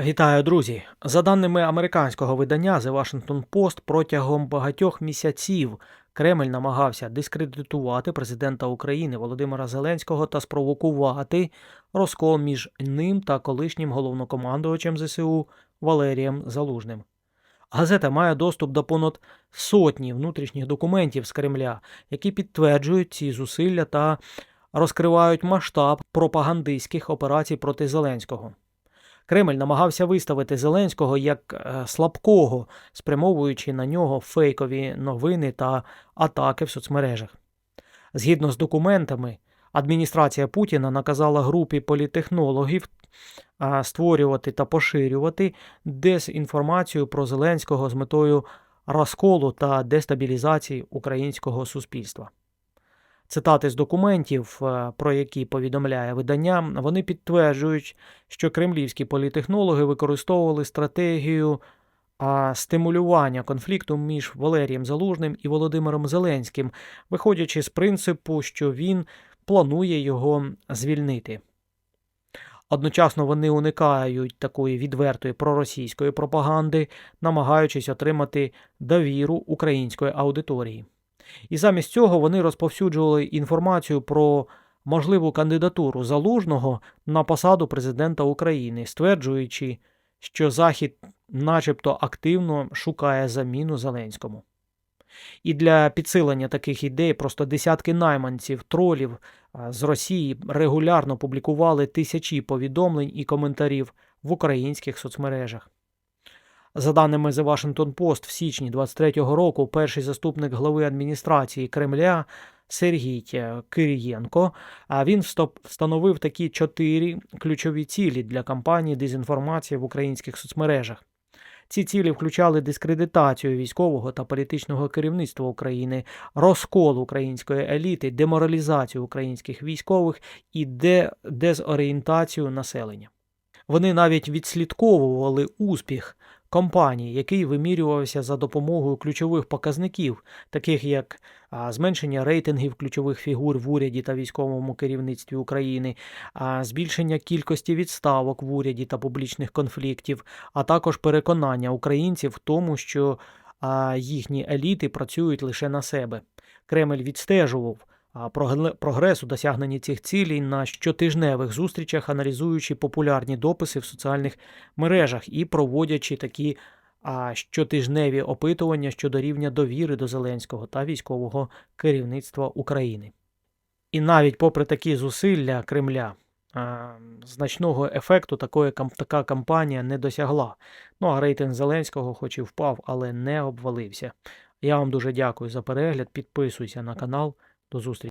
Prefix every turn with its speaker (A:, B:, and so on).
A: Вітаю, друзі! За даними американського видання The Washington Post, протягом багатьох місяців Кремль намагався дискредитувати президента України Володимира Зеленського та спровокувати розкол між ним та колишнім головнокомандувачем ЗСУ Валерієм Залужним. Газета має доступ до понад сотні внутрішніх документів з Кремля, які підтверджують ці зусилля та розкривають масштаб пропагандистських операцій проти Зеленського. Кремль намагався виставити Зеленського як е, слабкого, спрямовуючи на нього фейкові новини та атаки в соцмережах. Згідно з документами, адміністрація Путіна наказала групі політехнологів створювати та поширювати дезінформацію про Зеленського з метою розколу та дестабілізації українського суспільства. Цитати з документів, е, про які повідомляє видання, вони підтверджують, що кремлівські політехнологи використовували стратегію стимулювання конфлікту між Валерієм Залужним і Володимиром Зеленським, виходячи з принципу, що він планує його звільнити. Одночасно вони уникають такої відвертої проросійської пропаганди, намагаючись отримати довіру української аудиторії. І замість цього вони розповсюджували інформацію про можливу кандидатуру залужного на посаду президента України, стверджуючи, що Захід, начебто, активно шукає заміну Зеленському. І для підсилення таких ідей просто десятки найманців, тролів з Росії регулярно публікували тисячі повідомлень і коментарів в українських соцмережах. За даними The Washington Post, в січні 23-го року перший заступник глави адміністрації Кремля Сергій Кирієнко він встановив такі чотири ключові цілі для кампанії дезінформації в українських соцмережах. Ці цілі включали дискредитацію військового та політичного керівництва України, розкол української еліти, деморалізацію українських військових і де- дезорієнтацію населення. Вони навіть відслідковували успіх компанії, який вимірювався за допомогою ключових показників, таких як зменшення рейтингів ключових фігур в уряді та військовому керівництві України, збільшення кількості відставок в уряді та публічних конфліктів, а також переконання українців в тому, що їхні еліти працюють лише на себе. Кремль відстежував а, прогле- прогрес досягненні цих цілей на щотижневих зустрічах, аналізуючи популярні дописи в соціальних мережах і проводячи такі щотижневі опитування щодо рівня довіри до Зеленського та військового керівництва України. І навіть попри такі зусилля Кремля, значного ефекту такої, така кампанія не досягла. Ну а рейтинг Зеленського, хоч і впав, але не обвалився. Я вам дуже дякую за перегляд. Підписуйся на канал. До зустрічі.